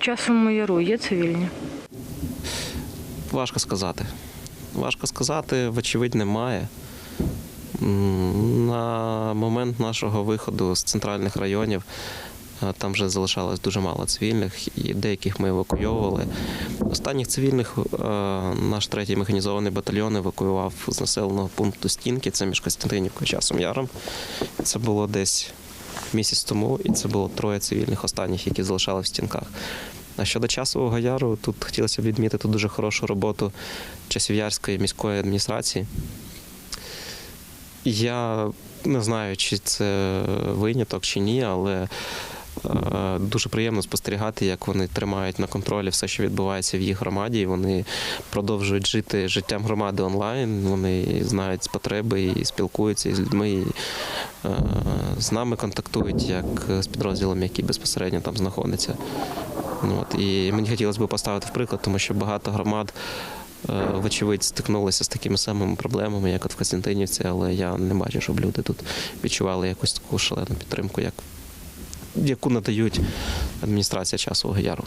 часовому яру є цивільні? Важко сказати. Важко сказати, вочевидь, немає. На момент нашого виходу з центральних районів е, там вже залишалось дуже мало цивільних, і деяких ми евакуйовували. Останніх цивільних е, наш третій механізований батальйон евакуював з населеного пункту Стінки, це між Костянтинівкою Часом Яром. Це було десь місяць тому, і це було троє цивільних останніх, які залишали в стінках. А щодо часового яру, тут хотілося б відмітити дуже хорошу роботу Часів'ярської міської адміністрації. Я не знаю, чи це виняток чи ні, але е, дуже приємно спостерігати, як вони тримають на контролі все, що відбувається в їх громаді. Вони продовжують жити життям громади онлайн. Вони знають потреби і спілкуються із людьми. З нами контактують як з підрозділом, який безпосередньо там знаходиться. Ну, От, і мені хотілося б поставити в приклад, тому що багато громад, е, вочевидь, стикнулися з такими самими проблемами, як от в Костянтинівці, але я не бачу, щоб люди тут відчували якусь таку шалену підтримку, як, яку надають адміністрація часового яру.